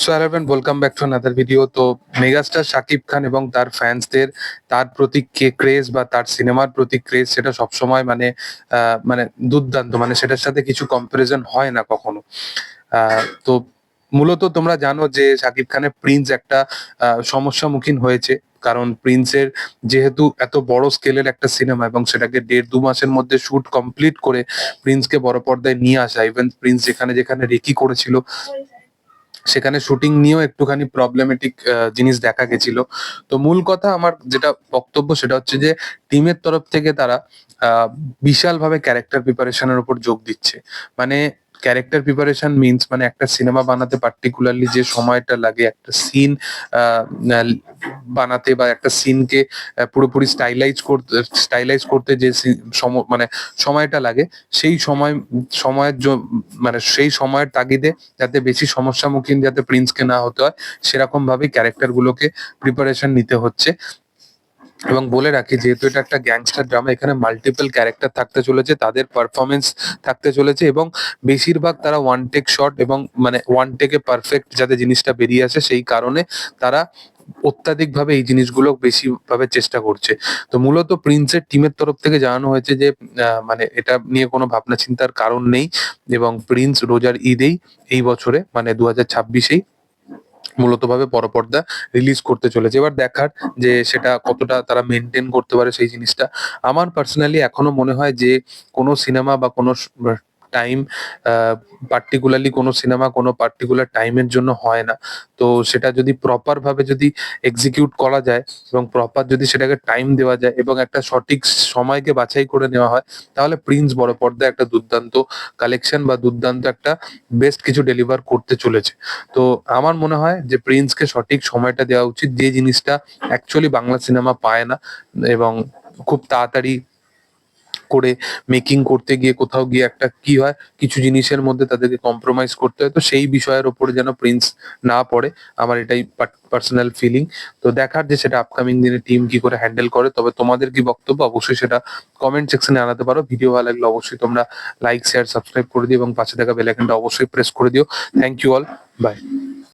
So hello and welcome back to another video তো megastar Shakib Khan এবং তার ফ্যান্সদের তার প্রতি ক্রেজ বা তার সিনেমার প্রতি ক্রেজ সেটা সবসময় মানে মানে দুর্দান্ত। মানে সেটার সাথে কিছু কম্পারিজন হয় না কখনো। তো মূলত তোমরা জানো যে শাকিব খানের প্রিন্স একটা সমস্যামুখীন হয়েছে। কারণ প্রিন্সের যেহেতু এত বড় স্কেলের একটা সিনেমা এবং সেটাকে দেড় দু মাসের মধ্যে শুট কমপ্লিট করে প্রিন্সকে বড় পর্দায় নিয়ে আসা ইভেন প্রিন্স যেখানে যেখানে রেকি করেছিল সেখানে শুটিং নিয়েও একটুখানি প্রবলেমেটিক জিনিস দেখা গেছিল। তো মূল কথা আমার যেটা বক্তব্য সেটা হচ্ছে যে টিমের তরফ থেকে তারা বিশালভাবে ক্যারেক্টার প্রিপারেশনের উপর যোগ দিচ্ছে। মানে ক্যারেক্টার প্রিপারেশন মিন্স মানে একটা সিনেমা বানাতে পার্টিকুলারলি যে সময়টা লাগে, একটা সিন বানাতে বা একটা সিনকে পুরোপুরি স্টাইলাইজ করতে স্টাইলাইজ করতে যে মানে সময়টা লাগে, সেই সময়, সময়ের মানে সেই সময়ের তাগিদে যাতে বেশি সমস্যামুখীন যাতে প্রিন্সকে না হতে হয় সেরকম ভাবে ক্যারেক্টার গুলোকে প্রিপারেশন নিতে হচ্ছে। এবং বলে রাখি, যেহেতু এটা একটা গ্যাংস্টার ড্রামা এখানে মাল্টিপল ক্যারেক্টার থাকতে চলেছে, তাদের পারফরমেন্স থাকতে চলেছে এবং বেশিরভাগ তারা ওয়ান টেক শট এবং মানে ওয়ান টেকে পারফেক্ট যাতে জিনিসটা বেরিয়ে আসে, সেই কারণে তারা অত্যাধিক ভাবে এই জিনিসগুলো বেশি ভাবে চেষ্টা করছে। তো মূলত প্রিন্সের টিমের তরফ থেকে জানানো হয়েছে যে মানে এটা নিয়ে কোনো ভাবনা চিন্তার কারণ নেই এবং প্রিন্স রোজার ঈদেই এই বছরে মানে দু হাজার ছাব্বিশেই মূলত ভাবে পরপর্দা রিলিজ করতে চলেছে। এবার দেখার যে সেটা কতটা তারা মেনটেন করতে পারে সেই জিনিসটা। আমার পার্সোনালি এখনও মনে হয় যে কোনো সিনেমা বা কোনো টাইম পার্টিকুলারলি কোনো সিনেমা কোনো পার্টিকুলার টাইমের জন্য হয় না। তো সেটা যদি প্রপার ভাবে যদি এক্সিকিউট করা যায় এবং প্রপার যদি সেটাকে টাইম দেওয়া যায় এবং একটা সঠিক সময়কে বাছাই করে নেওয়া হয়, তাহলে প্রিন্স বড় পর্দায় একটা দুর্দান্ত কালেকশন বা দুর্দান্ত একটা বেস্ট কিছু ডেলিভার করতে চলেছে। তো আমার মনে হয় যে প্রিন্সকে সঠিক সময়টা দেওয়া উচিত। যে জিনিসটা অ্যাকচুয়ালি বাংলা সিনেমা পায় না এবং খুব তাড়াতাড়ি করে মেকিং করতে গিয়ে কোথাও গিয়ে একটা কি হয়, কিছু জিনিসের মধ্যে তাদেরকে কম্প্রোমাইজ করতে হয়। তো সেই বিষয়ের ওপরে যেন প্রিন্স না পড়ে, আমার এটাই পার্সোনাল ফিলিং তো দেখার যে সেটা আপকামিং দিনে টিম কি করে হ্যান্ডেল করে, তবে তোমাদের কি বক্তব্য? অবশ্যই সেটা কমেন্ট সেকশনে আনাতে পারো। ভিডিও ভালো লাগলে অবশ্যই তোমরা লাইক শেয়ার সাবস্ক্রাইব করে দিও এবং পাশে থাকা বেল আইকনটা অবশ্যই প্রেস করে দিও। Thank you all by